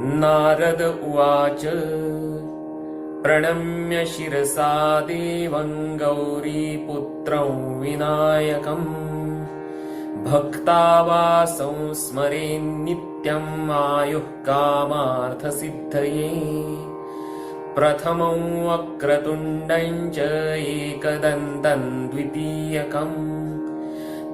नारद उवाच। प्रणम्य शिरसा देवं गौरीपुत्रं विनायकम् भक्ता वा संस्मरेन्नित्यम् आयुः कामार्थसिद्धये। प्रथमं वक्रतुण्डं च एकदन्तं द्वितीयकम्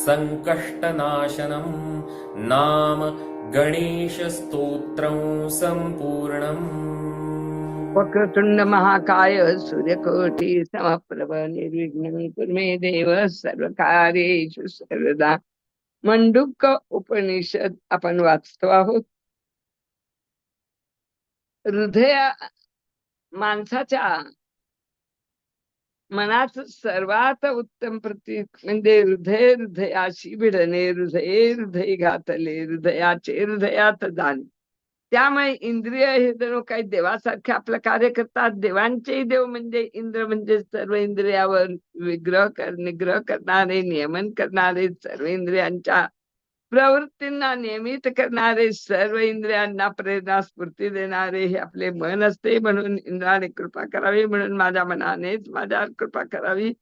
सङ्कष्टनाशनम् नाम गणेशस्तोत्रं सम्पूर्णम्। वक्रतुंड महाकाय सूर्यकोटी समप्रभ निर्विघ्न कुर्मे देव सर्व कार्येषु सर्वदा। मंडुक उपनिषद आपण वाचतो आहोत। हृदय माणसाच्या मनात सर्वात उत्तम प्रतीक म्हणजे हृदय हृदयाशी भिडणे हृदय हृदय घातले हृदयाचे हृदयात जाणे. त्यामुळे इंद्रिय हे जणू काही देवासारखे आपलं कार्य करतात. देवांचेही देव म्हणजे इंद्र म्हणजे सर्व इंद्रियावर विग्रह कर निग्रह करणारे नियमन करणारे सर्व इंद्रियांच्या प्रवृत्तींना नियमित करणारे सर्व इंद्रियांना प्रेरणा स्फूर्ती देणारे हे आपले मन असते. म्हणून इंद्राने कृपा करावी. म्हणून माझ्या मनानेच माझ्या कृपा करावी.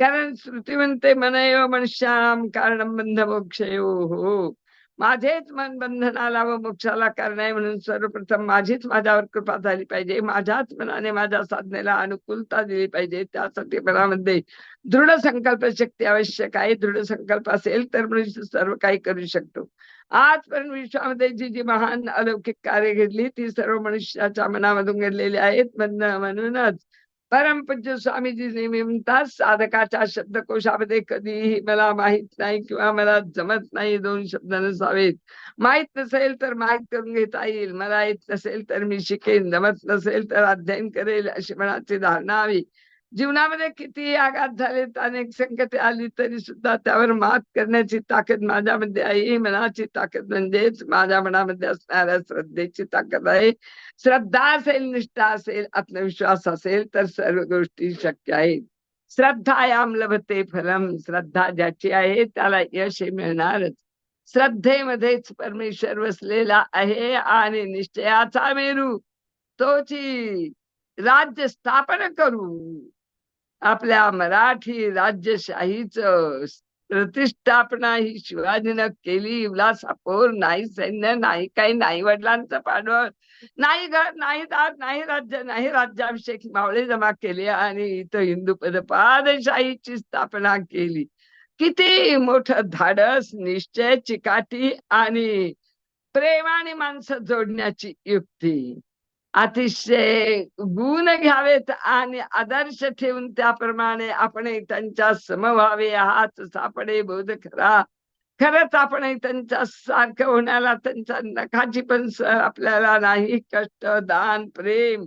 कारण श्रुती म्हणते मनयो मनुष्याम कारण बंध मोक्ष हो माझेच मन बंधनाला व मोक्षाला कारण आहे म्हणून सर्वप्रथम माझीच माझ्यावर कृपा झाली पाहिजे. माझ्याच मनाने माझ्या साधनेला अनुकूलता दिली पाहिजे. त्यासाठी मनामध्ये दृढ संकल्प शक्ती आवश्यक आहे. दृढ संकल्प असेल तर मनुष्य सर्व काही करू शकतो. आजपर्यंत विश्वामध्ये जी जी महान अलौकिक कार्य घडली ती सर्व मनुष्याच्या मनामधून घडलेली आहेत. म्हण- म्हणूनच परमपूज्य स्वामीजी नेहमी म्हणतात साधकाच्या शब्दकोशामध्ये कधीही मला माहीत नाही किंवा मला जमत नाही दोन शब्द नसावेत. माहीत नसेल तर माहीत करून घेता येईल. मला येत नसेल तर मी शिकेन. जमत नसेल तर अध्ययन करेल अशी मनाची धारणा हवी. जीवनामध्ये किती आघात झालेत अनेक संकटे आली तरी सुद्धा त्यावर मात करण्याची ताकद माझ्यामध्ये आहे. ही मनाची ताकद म्हणजेच माझ्या मनामध्ये असणाऱ्या श्रद्धेची ताकद आहे. श्रद्धा असेल निष्ठा असेल आत्मविश्वास असेल तर सर्व गोष्टी शक्य आहेत. श्रद्धायाम लभते फलम. श्रद्धा ज्याची आहे त्याला यश हे मिळणारच. श्रद्धेमध्येच परमेश्वर वसलेला आहे आणि निश्चयाचा मेरू. तोची राज्य स्थापन करू. आपल्या मराठी राज्यशाहीचं प्रतिष्ठापना ही शिवाजीनं केली. उल्हासापोर नाही सैन्य नाही काही नाही वडिलांचं पाडवळ. नाही घर नाही दार नाही राज्य नाही राज्याभिषेक. मावळे जमा केले आणि इथं हिंदू पद पादशाहीची स्थापना केली. किती मोठं धाडस निश्चय चिकाटी आणि प्रेमाने माणसं जोडण्याची युक्ती. अतिशय गुण घ्यावेत आणि आदर्श ठेवून त्याप्रमाणे आपण त्यांच्या समभावे आहात. हाच सापडे बोध खरा खरंच आपण त्यांच्या सारखं होण्याला त्यांच्या नखाची पण आपल्याला नाही कष्ट दान प्रेम.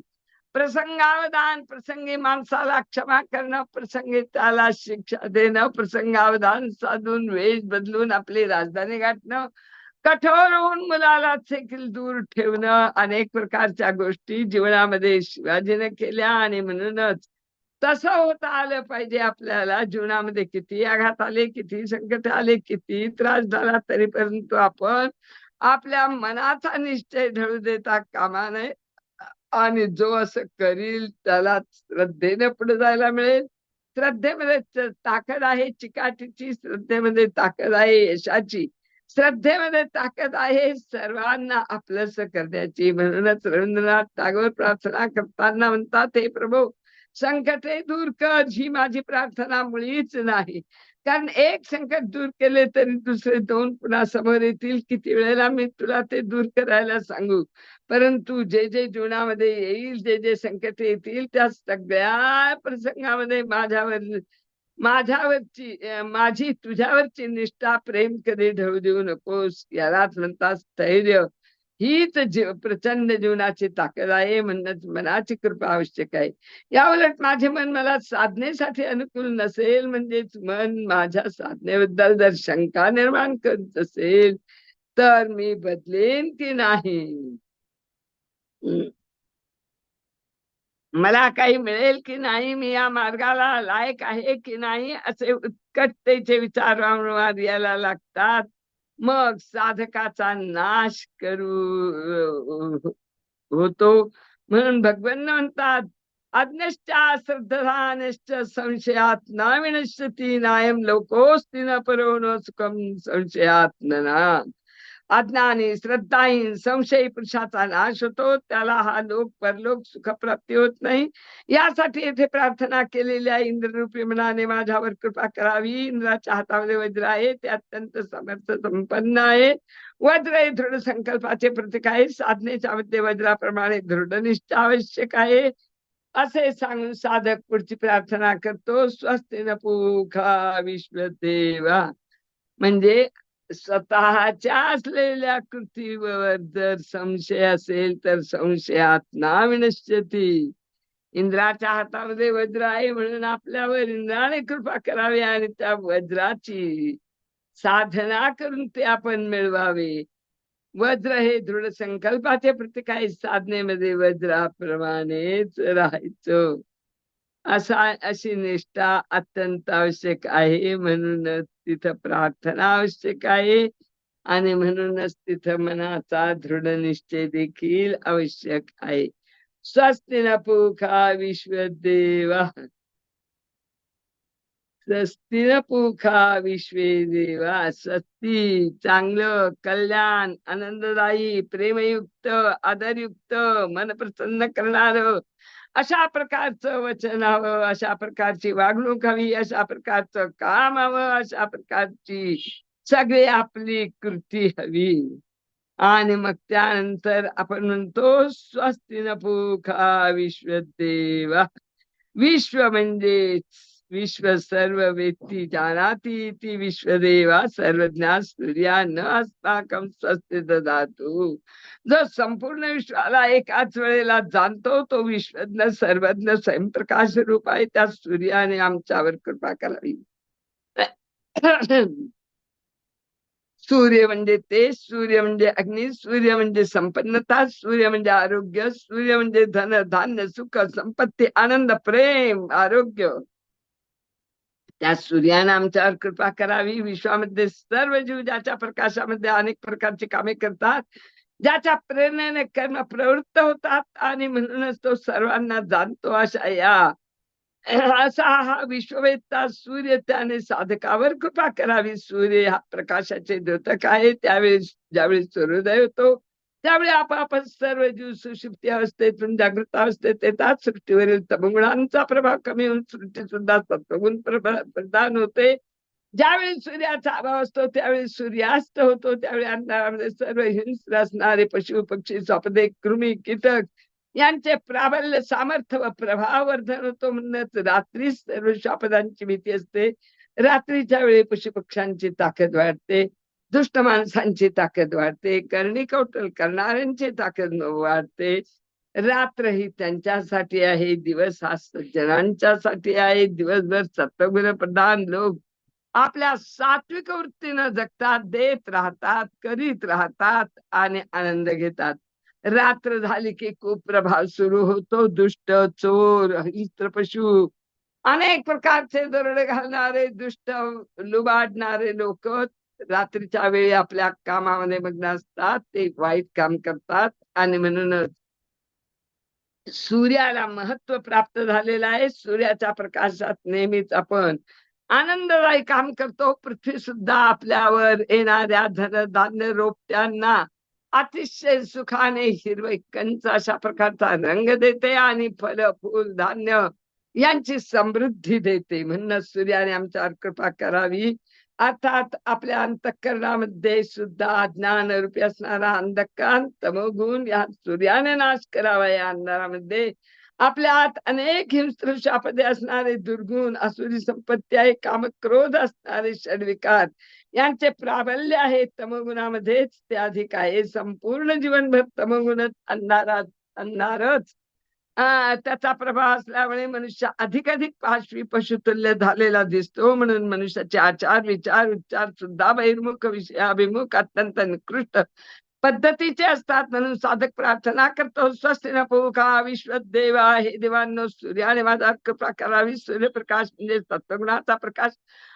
प्रसंगावधान प्रसंगी माणसाला क्षमा करणं प्रसंगी त्याला शिक्षा देणं प्रसंगावधान साधून वेश बदलून आपली राजधानी गाठणं. कठोर होऊन मुलाला देखील दूर ठेवणं अनेक प्रकारच्या गोष्टी जीवनामध्ये शिवाजीने केल्या आणि म्हणूनच तसं होता आलं पाहिजे आपल्याला. जीवनामध्ये किती आघात आले किती संकट आले किती त्रास झाला तरी परंतु आपण आपल्या मनाचा निश्चय ढळू देता कामा नये. आणि जो असं करील त्याला श्रद्धेने पुढे जायला मिळेल. श्रद्धेमध्ये ताकद आहे चिकाटीची. श्रद्धेमध्ये ताकद आहे यशाची. श्रद्धेमध्ये ताकद आहे. सर्वांना आपलंस करण्याची म्हणूनच रवींद्रनाथ टागोर प्रार्थना करताना म्हणतात हे प्रभू संकटे दूर कर. ही माझी प्रार्थना मुळीच नाही. कारण एक संकट दूर केले तरी दुसरे दोन पुन्हा समोर येतील? किती वेळेला मी तुला ते दूर करायला सांगू? परंतु जे जे जीवनामध्ये येईल जे जे संकट येतील त्या सगळ्या प्रसंगामध्ये माझ्यावर माझ्यावरची माझी तुझ्यावरची निष्ठा प्रेम कधी ढळू देऊ नकोस यालाच म्हणतात स्थैर्य. हीच जीव प्रचंड जीवनाची ताकद आहे म्हणूनच मनाची कृपा आवश्यक आहे. या उलट माझे मन मला साधनेसाठी अनुकूल नसेल म्हणजेच मन माझ्या साधनेबद्दल जर शंका निर्माण करत असेल तर मी बदलेन की नाही? मला काही मिळेल की नाही? मी या मार्गाला लायक आहे की नाही? असे उत्कटतेचे विचार वारंवार यायला लागतात. मग साधकाचा नाश करू होतो. म्हणून भगवान म्हणतात अज्ञश्चा श्रद्धानश्च संशयात न विनश्यती नायम लोकोस्ती न परो न सुखम संशयात ना अज्ञानी श्रद्धाहीन संशयी पुरुषाचा नाश होतो. त्याला हा लोक परलोक सुखप्राप्ती होत नाही. यासाठी येथे प्रार्थना केलेल्या इंद्ररूपी मनाने माझ्यावर कृपा करावी. इंद्राच्या हातामध्ये वज्र आहे. ते अत्यंत समर्थ संपन्न आहे. वज्र हे दृढ संकल्पाचे प्रतीक आहे. साधनेच्या मध्ये वज्राप्रमाणे दृढ निष्ठा आवश्यक आहे. असे सांगून साधक पुढची प्रार्थना करतो. स्वस्ती न पुखा विश्वदेवा म्हणजे स्वतःच्या असलेल्या कृतीवर जर संशय असेल तर संशयात ना विनश्यती. इंद्राच्या हातामध्ये वज्र आहे म्हणून आपल्यावर इंद्राने कृपा करावी आणि त्या वज्राची साधना करून ते आपण मिळवावे. वज्र हे दृढ संकल्पाचे प्रतीक आहे. साधनेमध्ये वज्राप्रमाणेच राहायचं. असा अशी निष्ठा अत्यंत आवश्यक आहे म्हणूनच तिथं प्रार्थना आवश्यक आहे. आणि म्हणूनच तिथं मनाचा दृढ निश्चय देखील आवश्यक आहे. स्वस्ति न पुखा विश्वदेवा स्वस्ती न पुखा विश्वे देवा. स्वस्ती चांगलं कल्याण आनंददायी प्रेमयुक्त आदरयुक्त मन प्रसन्न करणार अशा प्रकारचं वचन हवं अशा प्रकारची वागणूक हवी अशा प्रकारचं काम हवं अशा प्रकारची सगळी आपली कृती हवी. आणि मग त्यानंतर आपण म्हणतो स्वस्ती न पुखा विश्वदेवा. विश्व म्हणजेच विश्व सर्व वेत्ती जानाती इति विश्वदेवा सर्वज्ञा सूर्या न अस्माकं स्वस्ति ददातु जो संपूर्ण विश्वाला एकाच वेळेला जाणतो तो विश्वज्ञ सर्वज्ञ स्वयंप्रकाश रूप आहे त्या सूर्याने आमच्यावर कृपा करावी. सूर्य म्हणजे तेज सूर्य म्हणजे अग्नी सूर्य म्हणजे संपन्नता सूर्य म्हणजे आरोग्य सूर्य म्हणजे धन धान्य सुख संपत्ती आनंद प्रेम आरोग्य. त्या सूर्याने आमच्यावर कृपा करावी विश्वामध्ये सर्व जीव ज्याच्या प्रकाशामध्ये अनेक प्रकारची कामे करतात ज्याच्या प्रेरणेने कर्म प्रवृत्त होतात आणि म्हणूनच तो सर्वांना जाणतो अशा या असा हा विश्ववेत्ता सूर्य त्याने साधकावर कृपा करावी सूर्य हा प्रकाशाचे द्योतक आहे त्यावेळी ज्यावेळी सूर्योदय होतो त्यावेळी आपापच सर्व जीव सुशिप्ती अवस्थेतून जागृत अवस्थेत येतात सृष्टीवरील तमगुणांचा प्रभाव कमी होऊन सृष्टी सुद्धा सत्वगुण प्रभा- प्रधान होते. ज्यावेळी सूर्याचा अभाव असतो त्यावेळी सूर्यास्त होतो. त्यावेळी अंधारामध्ये सर्व हिंस्र असणारे पशु पक्षी स्वपदे कृमी कीटक यांचे प्राबल्य सामर्थ्य व प्रभाव वर्धन होतो. म्हणूनच रात्री सर्व शापदांची भीती असते. रात्रीच्या वेळी पशुपक्ष्यांची ताकद वाढते. दुष्ट माणसांची ताकद वाढते करणी कौटल करणाऱ्यांची ताकद वाढते. रात्र ही त्यांच्यासाठी आहे दिवस हा सज्जनांच्यासाठी आहे दिवसभर सत्वगुण प्रधान लोक आपल्या सात्विक वृत्तीनं जगतात देत राहतात करीत राहतात आणि आनंद घेतात. रात्र झाली की कुप्रभाव सुरू होतो दुष्ट चोर हिस्त्र पशु अनेक प्रकारचे दरोडे घालणारे दुष्ट लुबाडणारे लोक रात्रीच्या वेळी आपल्या कामामध्ये मग्न असतात ते वाईट काम करतात आणि म्हणूनच सूर्याला महत्त्व प्राप्त झालेलं आहे. सूर्याच्या प्रकाशात नेहमीच आपण आनंददायी काम करतो. पृथ्वी सुद्धा आपल्यावर येणाऱ्या धन धान्य रोपट्यांना अतिशय सुखाने हिरवे कंच अशा प्रकारचा रंग देते आणि फल फूल धान्य यांची समृद्धी देते. म्हणून सूर्याने आमच्यावर कृपा करावी. अर्थात आपल्या अंतकरणामध्ये सुद्धा ज्ञान रूपी असणारा अंधकार तमोगुण या सूर्याने नाश करावा या अंधारामध्ये. आपल्यात अनेक हिंस्त्र शापदे असणारे दुर्गुण असुरी संपत्ती आहे काम क्रोध असणारे षडविकार. यांचे प्राबल्य आहे तमगुणामध्येच ते अधिक आहे. संपूर्ण जीवनभर तमगुणच अंधारात अंधारच. त्याचा प्रभाव असल्यामुळे मनुष्य अधिक अधिक पाशवी पशुतुल्य झालेला दिसतो. म्हणून मनुष्याचे आचार विचार उच्चार सुद्धा बहिर्मुख विषयाभिमुख अत्यंत निकृष्ट पद्धतीचे असतात. म्हणून साधक प्रार्थना करतो. स्वस्ति न विश्व देवा हे देवांनो सूर्याने माझा कृपा करावी सूर्यप्रकाश म्हणजे सत्वगुणाचा प्रकाश.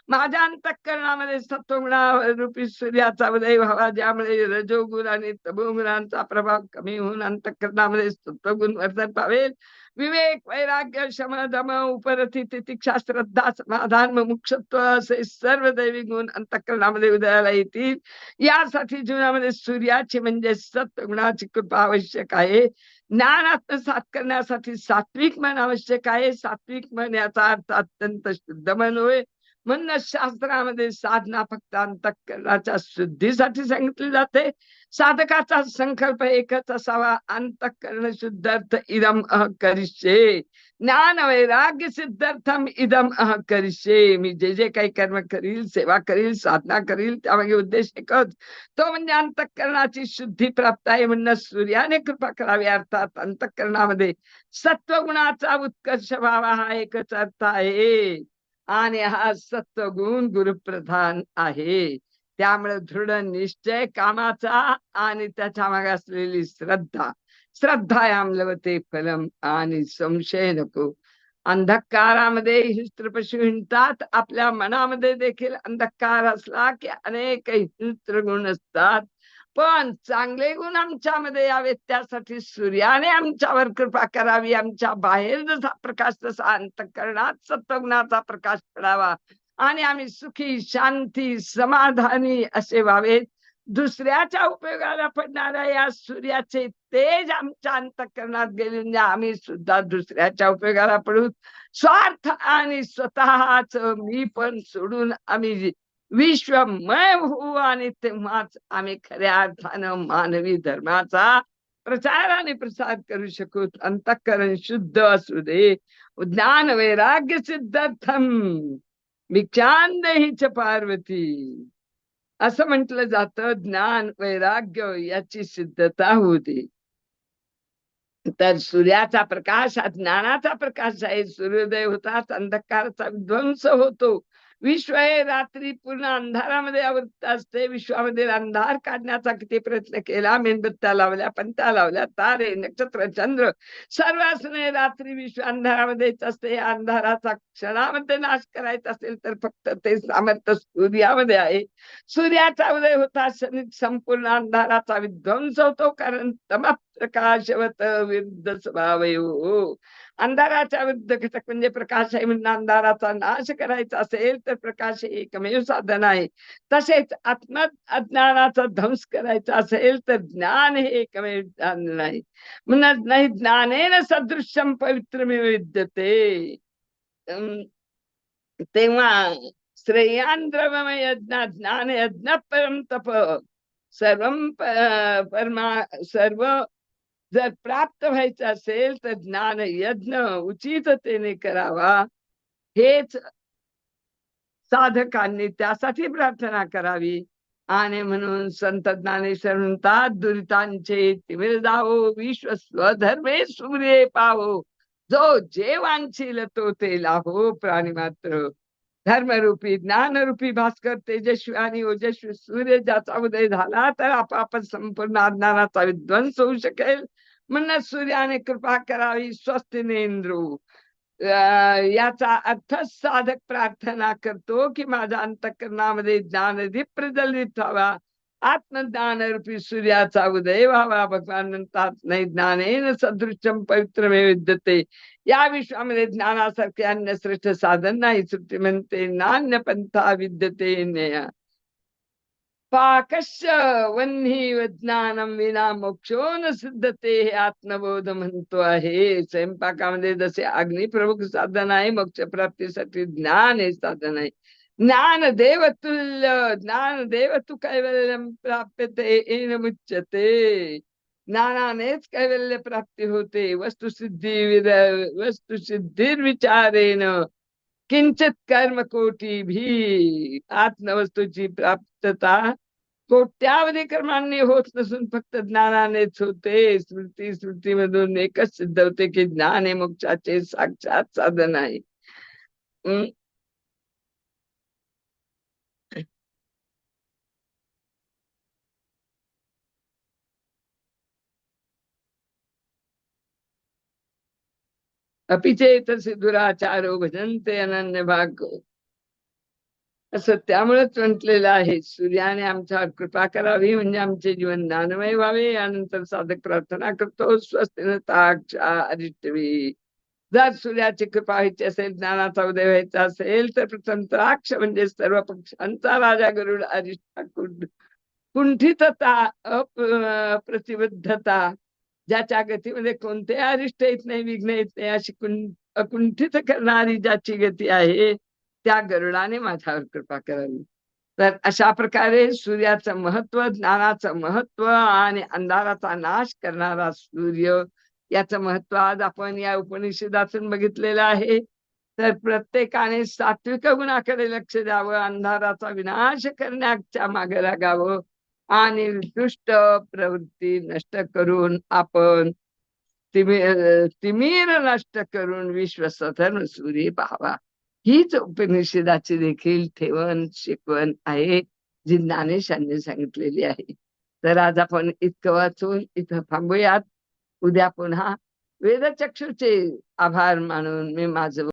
माझ्या अंतःकरणामध्ये सत्वगुणा रूपी सूर्याचा उदय व्हावा ज्यामुळे रजोगुण आणि तमोगुणांचा प्रभाव कमी होऊन अंतःकरणामध्ये सत्वगुण वर्धन पावेल. विवेक वैराग्य शम दम उपरती तितिक्षा श्रद्धा समाधान मुक्षत्व असे सर्व दैवी गुण अंतःकरणामध्ये उदयाला येतील. यासाठी जीवनामध्ये सूर्याची म्हणजे सत्वगुणाची कृपा आवश्यक आहे. ज्ञान आत्मसात करण्यासाठी सात्विक मन आवश्यक आहे. सात्विक मन याचा अर्थ अत्यंत शुद्ध मन होय. म्हणून शास्त्रामध्ये साधना फक्त अंतःकरणाच्या शुद्धीसाठी सांगितली जाते. साधकाचा संकल्प एकच असावा. अंतःकरण शुद्धार्थ इदम अह करिष्ये. ज्ञान वैराग्य सिद्धार्थम इदम अह करिष्ये. मी जे जे काही कर्म करील सेवा करील साधना करील त्यामागे उद्देश एकच. तो म्हणजे अंतःकरणाची शुद्धी प्राप्त आहे म्हणणं सूर्याने कृपा करावी. अर्थात अंतःकरणामध्ये सत्वगुणाचा उत्कर्ष व्हावा हा एकच अर्थ आहे. आणि हा सत्वगुण गुरुप्रधान आहे. त्यामुळे दृढ निश्चय कामाचा आणि त्याच्यामागे असलेली श्रद्धा. श्रद्धा आमलवते फलम आणि संशय नको. अंधकारामध्ये हिस्त्रपशु हिंडतात. आपल्या मनामध्ये देखील अंधकार असला की अनेक हिंस्त्र गुण असतात. पण चांगले गुण आमच्यामध्ये यावेत त्यासाठी सूर्याने आमच्यावर कृपा करावी. आमच्या बाहेर जसा प्रकाश तसा अंतकरणात सत्वगुणाचा प्रकाश पडावा. आणि आम्ही सुखी शांती समाधानी असे व्हावेत. दुसऱ्याच्या उपयोगाला पडणाऱ्या या सूर्याचे तेज आमच्या अंतकरणात गेले म्हणजे आम्ही सुद्धा दुसऱ्याच्या उपयोगाला पडू. स्वार्थ आणि स्वतःच मी पण सोडून आम्ही विश्वमय होऊ आणि तेव्हाच आम्ही खऱ्या अर्थानं मानवी धर्माचा प्रचार आणि प्रसार करू शकू. अंतःकरण शुद्ध असू दे. ज्ञान वैराग्य सिद्धार्थम. भिक्षांदेहीच पार्वती. असं म्हटलं जातं ज्ञान वैराग्य याची सिद्धता होते तर सूर्याचा प्रकाश हा ज्ञानाचा प्रकाश आहे. सूर्योदय होताच अंधकाराचा विध्वंस होतो. विश्व हे रात्री पूर्ण अंधारामध्ये आवृत्त असते. विश्वामध्ये अंधार काढण्याचा किती प्रयत्न केला? मेणबत्त्या लावल्या पंत्या लावल्या तारे नक्षत्र चंद्र सर्व असणे रात्री विश्व अंधारामध्येच असते. या अंधाराचा क्षणामध्ये नाश करायचा असेल तर फक्त ते सामर्थ्य सूर्यामध्ये आहे. सूर्याचा उदय होता संपूर्ण अंधाराचा विध्वंस होतो. कारण तमाप प्रकाशवत विरुद्ध स्वभाव अंधाराच्या विरुद्ध घटक म्हणजे प्रकाश आहे म्हणून अंधाराचा नाश करायचा असेल तर प्रकाश हे एकमेव साधन आहे. तसेच आत्म अज्ञानाचा ध्वंस करायचा असेल तर ज्ञान हे एकमेव साधन आहे म्हणत नाही ज्ञानेन सदृश्यम पवित्र विद्यते. तेव्हा श्रेयान द्रवमय यज्ञ ज्ञान यज्ञ परम तप. सर्व परमा सर्व जर प्राप्त व्हायचं असेल तर ज्ञान यज्ञ उचिततेने करावा. हेच साधकांनी त्यासाठी प्रार्थना करावी. आणि म्हणून संत ज्ञानेश्वर म्हणतात दुरितांचे तिमिर जाओ विश्व स्वधर्मे सूर्य पाहो जो जे वांछील तो ते लाहो प्राणी मात्र. धर्मरूपी ज्ञानरूपी भास्कर तेजस्वी आणि ओजस्वी सूर्य ज्याचा उदय झाला तर आपण संपूर्ण अज्ञानाचा विध्वंस होऊ शकेल. म्हणून सूर्याने कृपा करावी स्वस्तीने नेंद्रू. अं, याचा अर्थ साधक प्रार्थना करतो की माझ्या अंतकरणामध्ये ज्ञानदीप प्रज्वलित व्हावा. आत्मज्ञान रूपी सूर्याचा उदय व्हावा भगवान नाही ज्ञानेन सदृशम पवित्रमे विद्यते या विश्वामध्ये ज्ञानासारखे अन्य श्रेष्ठ साधन नाही सुट्टी म्हणते नान्य पंथा विद्यते नेय। पाकस्य वन्ही ज्ञानम विना मोक्षो न सिद्धते हे आत्मबोध म्हणतो आहे। स्वयंपाकामध्ये जसे अग्नी प्रमुख साधन आहे मोक्ष प्राप्तीसाठी ज्ञान हे साधन आहे। ज्ञान देवतुल्य ज्ञान देव कैवल्यम प्राप्यते एन मुच्यते ज्ञानानेच कैवल्य प्राप्ती होते वस्तुसिद्धी विद वस्तुसिद्धीर्विचारेन किंचित कर्म कोटी भी आत्मवस्तूची प्राप्तता कोट्यावधी कर्मांनी होत नसून फक्त ज्ञानानेच होते स्मृती स्मृतीमधून एकच सिद्ध होते की ज्ञान हे मोक्षाचे साक्षात साधन आहे हम्म. दुराचारो भजन्ते अनन्य भाग असं त्यामुळेच म्हटलेलं आहे सूर्याने आमच्यावर कृपा करावी म्हणजे आमचे जीवन दानमय व्हावे यानंतर साधक प्रार्थना करतो स्वस्तिनताक्षा अरिष्टवी जर सूर्याची कृपा व्हायची असेल ज्ञानाचा उदय व्हायचा असेल तर प्रथम त्राक्ष म्हणजे सर्व पक्षांचा राजा गरुड अरिष्टा कुंड कुंठितता अप- प्रतिबद्धता ज्याच्या गतीमध्ये कोणते अरिष्ट येत नाही विघ्न येत नाही अशी अकुंठित करणारी ज्याची गती आहे त्या गरुडाने माझ्यावर कृपा करावी. तर अशा प्रकारे सूर्याचं महत्त्व ज्ञानाचं महत्त्व आणि अंधाराचा नाश करणारा सूर्य याचं महत्त्व आज आपण या उपनिषदातून बघितलेलं आहे. तर प्रत्येकाने सात्विक गुणाकडे लक्ष द्यावं अंधाराचा विनाश करण्याच्या मागे लागावं. आणि दुष्ट प्रवृत्ती नष्ट करून आपण तिमीर नष्ट करून विश्व सधर्म सूर्य पाहावा. हीच उपनिषदाची देखील ठेवण शिकवण आहे जी ज्ञानेशांनी सांगितलेली आहे. तर आज आपण इतकं वाचून इथं थांबूयात. उद्या पुन्हा वेदचक्षुचे आभार मानून मी माझं